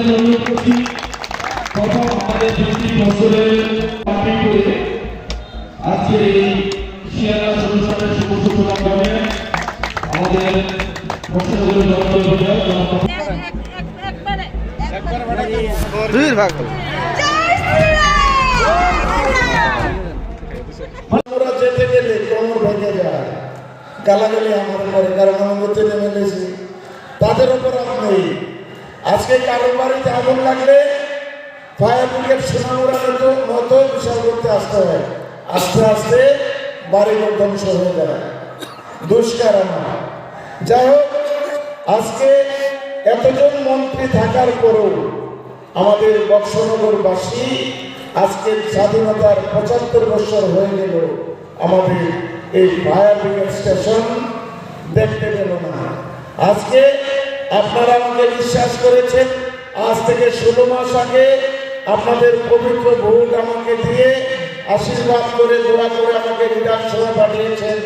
কাছে অনুরোধ করছি প্রথম আমাদের দুটি বছরের পার্টি করে আজকে এই শিয়ারা অনুষ্ঠানের শুভ সূচনা করে আমাদের বর্ষাগুলো জনপ্রিয় যেতে গালাগালি আমার করে কারণ আমরা তেলে মেলেছি তাদের উপর নেই আজকে কারও বাড়িতে আগুন লাগলে ফায়ার ব্রিগেড সোনামুড়ার মতো মতো বিশাল করতে আসতে হয়। আস্তে আস্তে বাড়িঘর ধ্বংস হয়ে যায়। দুষ্কার যাই হোক, আজকে এতজন মন্ত্রী থাকার পরেও আমাদের বক্সনগরবাসী আজকে স্বাধীনতার পঁচাত্তর বছর হয়ে গেল। আমাদের এই ফায়ার ব্রিগেড স্টেশন দেখতে পেল না। আজকে আপনারা আমাকে বিশ্বাস করেছেন, আজ থেকে ষোলো মাস আগে আপনাদের পবিত্র ভোট আমাকে দিয়ে আশীর্বাদ করে, দোয়া করে আমাকে বিধানসভা পাঠিয়েছেন।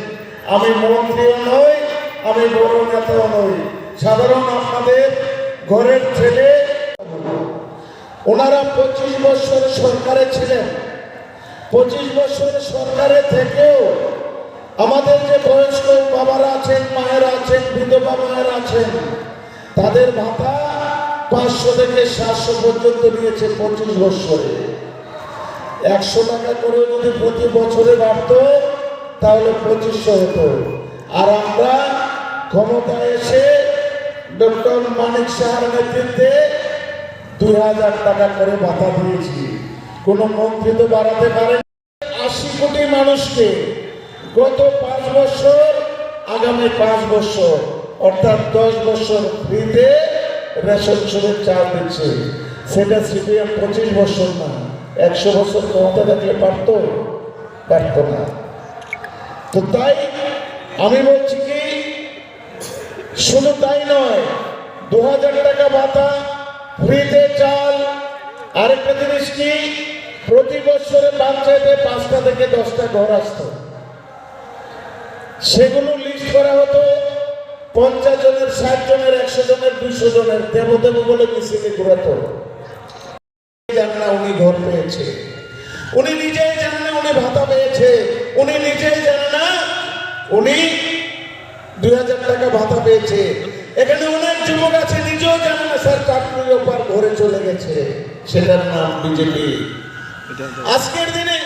আমি মন্ত্রীও নই, আমি বড় নেতাও নই। সাধারণ আপনাদের ঘরের ছেলে, ওনারা পঁচিশ বছর সরকারে ছিলেন। পঁচিশ বছর সরকারে থেকেও আমাদের যে বয়স্ক বাবারা আছেন, মায়েরা আছেন, বিধবা মায়েরা আছেন তাদের ভাতা পাঁচশো থেকে সাতশো পর্যন্ত নিয়েছে পঁচিশ বছরে। একশো টাকা করে যদি প্রতি বছরে বাড়ত, তাহলে পঁচিশশো হতো। আর আমরা ক্ষমতায় এসে ডক্টর মানিক সাহার নেতৃত্বে দুই হাজার টাকা করে ভাতা দিয়েছি। কোনো মন্ত্রী তো বাড়াতে পারেন। আশি কোটি মানুষকে গত পাঁচ বছর, আগামী পাঁচ বছর অর্থাৎ দশ বছর ফ্রিতে রেশন সুদের চাল দিচ্ছে। সেটা সিপিএম পঁচিশ বছর না, একশো বছর ক্ষমতা থাকলে পারত? পারত না। তো তাই আমি বলছি কি, শুধু তাই নয় দু টাকা ভাতা, ফ্রিতে চাল, আরেকটা জিনিস কি, প্রতি বছরে পঞ্চায়েতে পাঁচটা থেকে দশটা ঘর আসতো। সেগুলো পঞ্চাশ জনের, ষাট জনের, একশো জনের, দুইশো জনের, দেব দেব বলে মিছিলে ঘুরাতো জানে না উনি ঘর পেয়েছে। উনি নিজেই জানে না উনি ভাতা পেয়েছে। উনি নিজেই জানে না উনি দুই হাজার টাকা ভাতা পেয়েছে। এখানে অনেক যুবক আছে, নিজেও জানে না, স্যার চাকরির ওপর ঘরে চলে গেছে। সেটার নাম বিজেপি। আজকের দিনে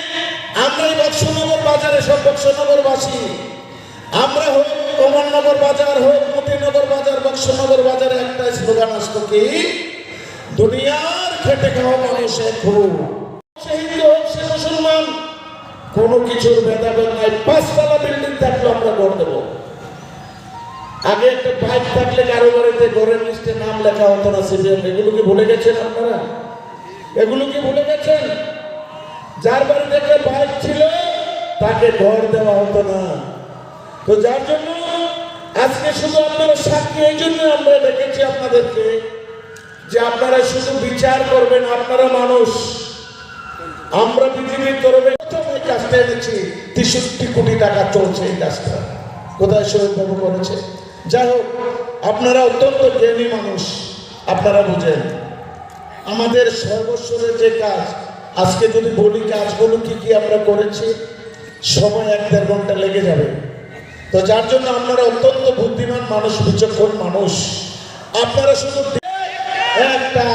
আমরা এই বক্সনগর বাজারে সব বক্সনগরবাসী, আমরা হোক কমলনগর বাজার হোক, মতিনগর বাজার, বক্সনগর বাজারে একটা স্লোগান আসতো কি? দুনিয়ার খেটে খাওয়া মানুষ এক হোক সে হিন্দু হোক, সে মুসলমান, কোনো কিছুর ভেদাভেদ নাই। পাঁচতলা বিল্ডিং থাকলে আমরা গড় দেবো। আগে একটা বাইক থাকলে কারও বাড়িতে ঘরের লিস্টে নাম লেখা হতো না, সিপিএম। এগুলো কি ভুলে গেছেন আপনারা? এগুলো কি ভুলে গেছেন? যার বাড়িতে একটা বাইক ছিল, তাকে ঘর দেওয়া হতো না। তো যার জন্য আজকে শুধু আপনারা সাক্ষী, এই জন্য আমরা দেখেছি আপনাদেরকে যে আপনারা শুধু বিচার করবেন, আপনারা মানুষ। আমরা পৃথিবীর তরফে এই কাজটা এনেছি, তেষট্টি কোটি টাকা চলছে এই কাজটা। কোথায় শহীদবাবু করেছে? যাই হোক, আপনারা অত্যন্ত জ্ঞানী মানুষ, আপনারা বুঝেন। আমাদের সর্বস্বরের যে কাজ, আজকে যদি বলি কাজগুলো কি কি আমরা করেছি, সময় এক দেড় ঘণ্টা লেগে যাবে। তো যার জন্য আপনারা অত্যন্ত বুদ্ধিমান মানুষ, বিচক্ষণ মানুষ। আপনারা শুধু একটা।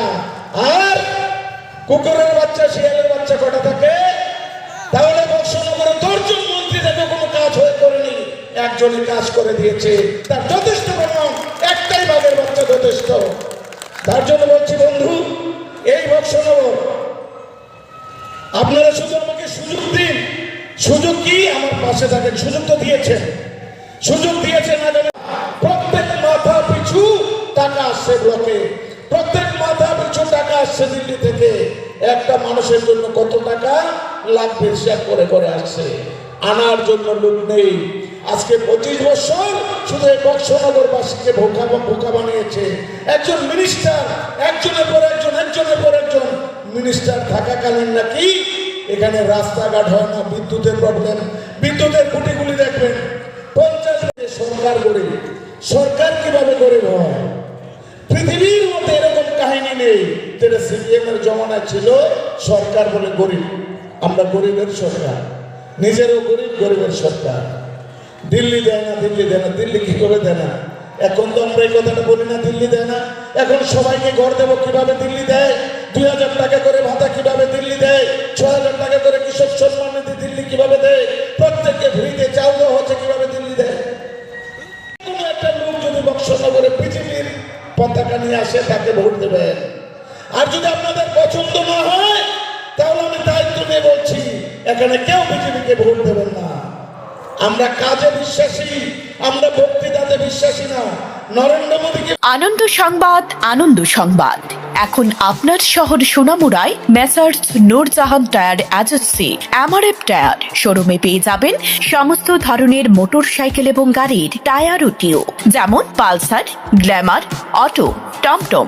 আর কুকুরের বাচ্চা, শিয়ালের বাচ্চা কটা থাকে? তাহলে বক্সনগরে দশজন মন্ত্রী থেকে কোনো কাজ হয়ে করেনি। একজনই কাজ করে দিয়েছে। তার যথেষ্ট প্রমাণ একটাই বাঘের বাচ্চা যথেষ্ট। তার জন্য বলছি, বন্ধু, এই বক্সনগর, আপনারা শুধু আমাকে সুযোগ দিন। সুযোগ কি? আমার পাশে থাকেন, সুযোগ তো দিয়েছেন। সুযোগ দিয়েছেন আগামী প্রত্যেক মাথা পিছু টাকা আসছে ব্লকে। প্রত্যেক মাথা পিছু টাকা আসছে দিল্লি থেকে। একটা মানুষের জন্য কত টাকা? লাগবে হিসাব করে করে আসছে। আনার জন্য লোক নেই। আজকে পঁচিশ বছর শুধু বক্সনগরবাসীকে বোকা বোকা বানিয়েছে। একজন মিনিস্টার একজনের পর একজন, একজনের পর একজন। মিনিস্টার থাকাকালীন নাকি এখানে রাস্তাঘাট হয় না, বিদ্যুতের প্রবলেম বিদ্যুতের খুঁটিগুলি দেখবেন। সরকার গরিব সরকার কীভাবে গরিব হয়? পৃথিবীর মধ্যে এরকম কাহিনী নেই। যেটা সিপিএম এর জমানায় ছিল, সরকার বলে গরিব। আমরা গরিবের সরকার। নিজেরও গরিব, গরিবের সরকার। দিল্লি দেয় না, দিল্লি দেয় না। দিল্লি কি করে দেয় না? এখন তো আমরা এই কথাটা বলি না, দিল্লি দেয় না। এখন সবাইকে ঘর দেবো কীভাবে দিল্লি দেয়? দুই হাজার টাকা করে ভাতা কীভাবে দিল্লি দেয়? ছ হাজার টাকা করে কৃষক সম্মান এখানে কেউ বিজেপিকে ভোট দেবেন না। আমরা কাজে বিশ্বাসী, আমরা বক্তৃতাতে বিশ্বাসী না। নরেন্দ্র মোদীকে আনন্দ সংবাদ আনন্দ সংবাদ। এখন আপনার শহর সোনামুড়ায় messrs Nurjahan tyre agency MRF tyre. শোরুমে পেয়ে যাবেন সমস্ত ধরনের মোটর সাইকেল এবং গাড়ির টায়ার ও টিউব যেমন পালসার, গ্ল্যামার, অটো, টমটম।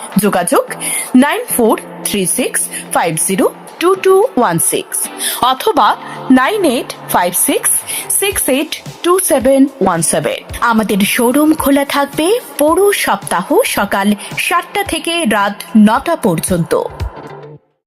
যোগাযোগ nine four three six five zero two two one six অথবা nine eight five six six eight two seven one seven. আমাদের শোরুম খোলা থাকবে পুরো সপ্তাহ সকাল সাতটা থেকে রাত নটা পর্যন্ত।